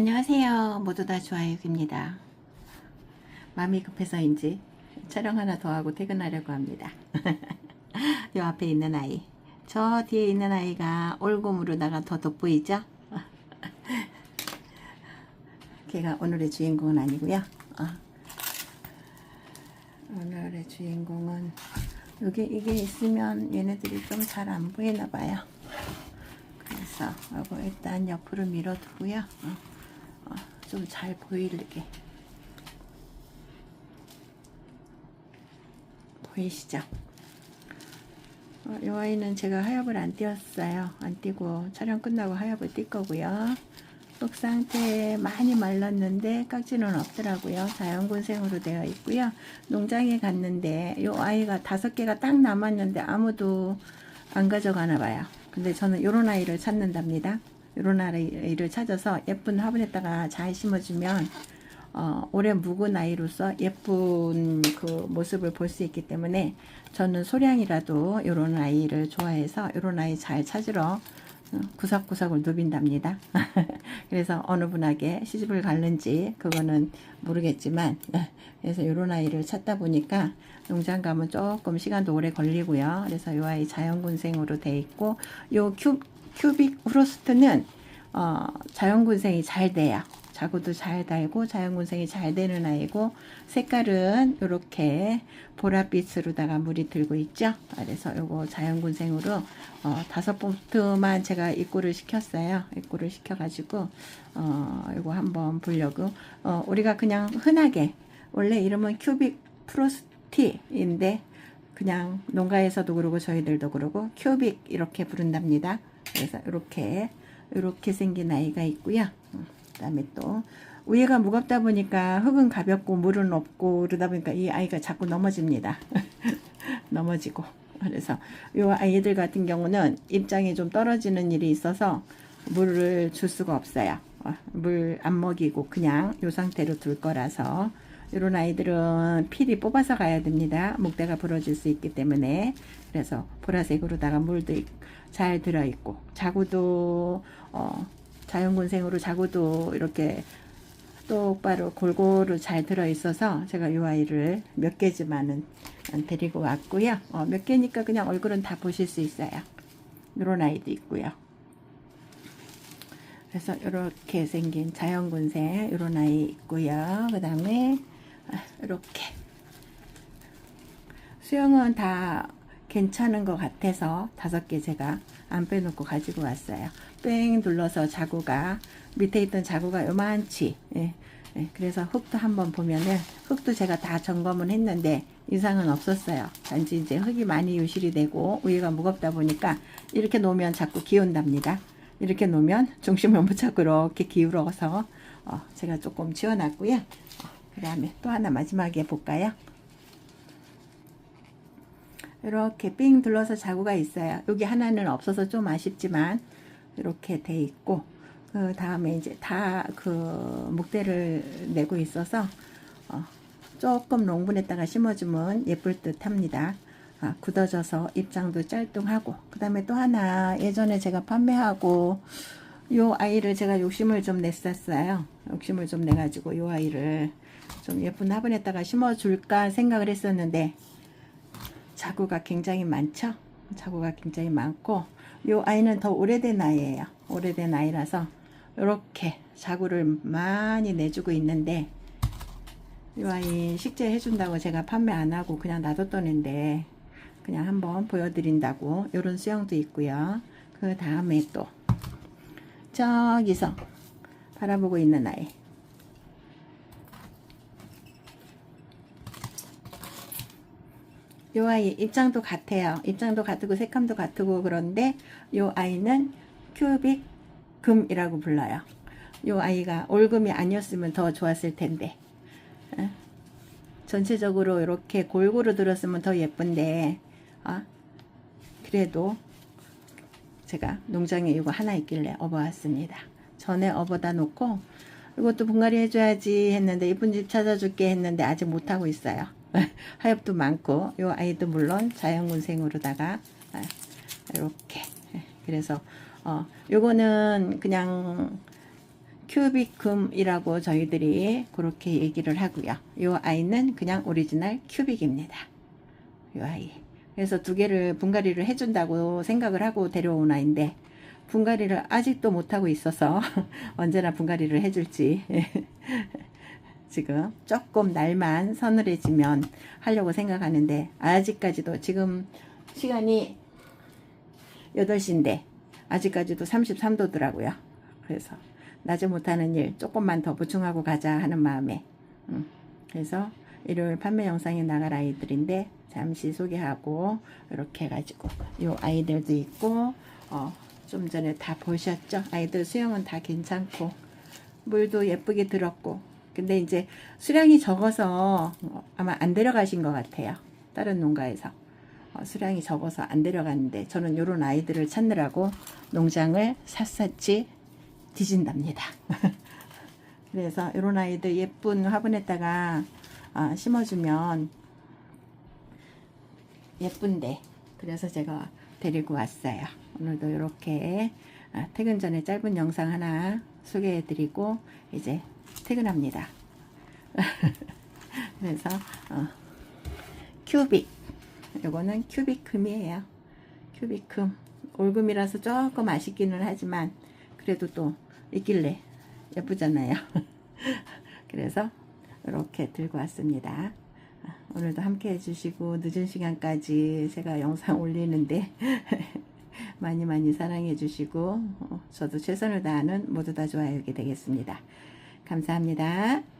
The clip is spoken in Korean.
안녕하세요. 모두 다 좋아요입니다. 마음이 급해서인지 촬영 하나 더 하고 퇴근하려고 합니다. 이 앞에 있는 아이. 저 뒤에 있는 아이가 올곰으로다가 더 돋보이죠? 걔가 오늘의 주인공은 아니고요. 어. 오늘의 주인공은 여기 이게 있으면 얘네들이 좀 잘 안 보이나 봐요. 그래서 이거 일단 옆으로 밀어두고요. 어, 좀 잘 보이게 보이시죠? 어, 이 아이는 제가 하엽을 안 띄웠어요. 안 띄고 촬영 끝나고 하엽을 띌 거고요. 속 상태 많이 말랐는데 깍지는 없더라고요. 자연군생으로 되어 있고요. 농장에 갔는데 이 아이가 다섯 개가 딱 남았는데 아무도 안 가져가나 봐요. 근데 저는 요런 아이를 찾는답니다. 요런 아이를 찾아서 예쁜 화분에다가 잘 심어주면 어, 오래 묵은 아이로서 예쁜 그 모습을 볼 수 있기 때문에 저는 소량이라도 요런 아이를 좋아해서 요런 아이 잘 찾으러 어, 구석구석을 누빈답니다. 그래서 어느 분에게 시집을 갔는지 그거는 모르겠지만 그래서 요런 아이를 찾다 보니까 농장 가면 조금 시간도 오래 걸리고요. 그래서 요 아이 자연군생으로 돼 있고 요 큐, 큐빅 프로스트는 어, 자연군생이 잘 돼요. 자구도 잘 달고 자연군생이 잘 되는 아이고 색깔은 이렇게 보랏빛으로다가 물이 들고 있죠. 그래서 요거 자연군생으로 어, 다섯 봉투만 제가 입고를 시켰어요. 입고를 시켜가지고 어, 요거 한번 보려고 어, 우리가 그냥 흔하게 원래 이름은 큐빅 프로스티인데 그냥 농가에서도 그러고 저희들도 그러고 큐빅 이렇게 부른답니다. 그래서 이렇게 이렇게 생긴 아이가 있고요. 그다음에 또 위에가 무겁다 보니까 흙은 가볍고 물은 없고 그러다 보니까 이 아이가 자꾸 넘어집니다. 넘어지고 그래서 이 아이들 같은 경우는 입장이 좀 떨어지는 일이 있어서 물을 줄 수가 없어요. 어, 물안 먹이고 그냥 이 상태로 둘 거라서 이런 아이들은 필히 뽑아서 가야 됩니다. 목대가 부러질 수 있기 때문에 그래서 보라색으로다가 물도 잘 들어있고 자구도 어, 자연군생으로 자구도 이렇게 똑바로 골고루 잘 들어있어서 제가 이 아이를 몇 개지만은 데리고 왔고요. 어, 몇 개니까 그냥 얼굴은 다 보실 수 있어요. 이런 아이도 있고요. 그래서 이렇게 생긴 자연군생 이런 아이 있고요. 그 다음에 이렇게 수영은 다 괜찮은 것 같아서 다섯 개 제가 안 빼놓고 가지고 왔어요. 뺑 눌러서 자구가 밑에 있던 자구가 요만치. 예, 예, 그래서 흙도 한번 보면은 흙도 제가 다 점검을 했는데 이상은 없었어요. 단지 이제 흙이 많이 유실이 되고 위에가 무겁다 보니까 이렇게 놓으면 자꾸 기운답니다. 이렇게 놓으면 중심을 못 잡고 이렇게 기울어서 어, 제가 조금 치워놨고요. 어, 그 다음에 또 하나 마지막에 볼까요? 이렇게 삥 둘러서 자구가 있어요. 여기 하나는 없어서 좀 아쉽지만 이렇게 돼 있고 그 다음에 이제 다 그 목대를 내고 있어서 어, 조금 롱분에다가 심어주면 예쁠 듯 합니다. 아, 굳어져서 입장도 짤뚱하고 그 다음에 또 하나 예전에 제가 판매하고 요 아이를 제가 욕심을 좀 냈었어요. 욕심을 좀 내가지고 요 아이를 좀 예쁜 화분에다가 심어줄까 생각을 했었는데 자구가 굉장히 많죠. 자구가 굉장히 많고 요 아이는 더 오래된 아이예요. 오래된 아이라서 이렇게 자구를 많이 내주고 있는데 이 아이 식재 해준다고 제가 판매 안 하고 그냥 놔뒀던 애인데 그냥 한번 보여드린다고 이런 수영도 있고요. 그 다음에 또 저기서 바라보고 있는 아이 요 아이 입장도 같아요. 입장도 같고 색감도 같고 그런데 요 아이는 큐빅 금이라고 불러요. 요 아이가 올금이 아니었으면 더 좋았을 텐데. 어? 전체적으로 이렇게 골고루 들었으면 더 예쁜데 어? 그래도 제가 농장에 이거 하나 있길래 업어왔습니다. 전에 업어다 놓고 이것도 분갈이 해줘야지 했는데 이쁜 집 찾아줄게 했는데 아직 못하고 있어요. 하엽도 많고 요 아이도 물론 자연군생으로다가 이렇게 그래서 어 요거는 그냥 큐비금이라고 저희들이 그렇게 얘기를 하고요. 이 아이는 그냥 오리지널 큐빅입니다. 이 아이. 그래서 두 개를 분갈이를 해준다고 생각을 하고 데려온 아이인데 분갈이를 아직도 못하고 있어서 언제나 분갈이를 해줄지 지금 조금 날만 서늘해지면 하려고 생각하는데 아직까지도 지금 시간이 8시인데 아직까지도 33도더라고요. 그래서 낮에 못하는 일 조금만 더 보충하고 가자 하는 마음에 음, 그래서 일요일 판매 영상이 나갈 아이들인데 잠시 소개하고 이렇게 해가지고 요 아이들도 있고 어, 좀 전에 다 보셨죠? 아이들 수영은 다 괜찮고 물도 예쁘게 들었고 근데 이제 수량이 적어서 어, 아마 안 데려가신 것 같아요. 다른 농가에서 어, 수량이 적어서 안 데려갔는데 저는 요런 아이들을 찾느라고 농장을 샅샅이 뒤진답니다. 그래서 이런 아이들 예쁜 화분에다가 아, 심어주면 예쁜데 그래서 제가 데리고 왔어요. 오늘도 이렇게 아, 퇴근 전에 짧은 영상 하나 소개해드리고 이제 퇴근합니다. 그래서 어, 큐빅 이거는 큐비금이에요. 큐비금 올금이라서 조금 아쉽기는 하지만 그래도 또 있길래 예쁘잖아요. 그래서 이렇게 들고 왔습니다. 아, 오늘도 함께 해주시고 늦은 시간까지 제가 영상 올리는데 많이 많이 사랑해 주시고 어, 저도 최선을 다하는 모두 다 좋아요게 되겠습니다. 감사합니다.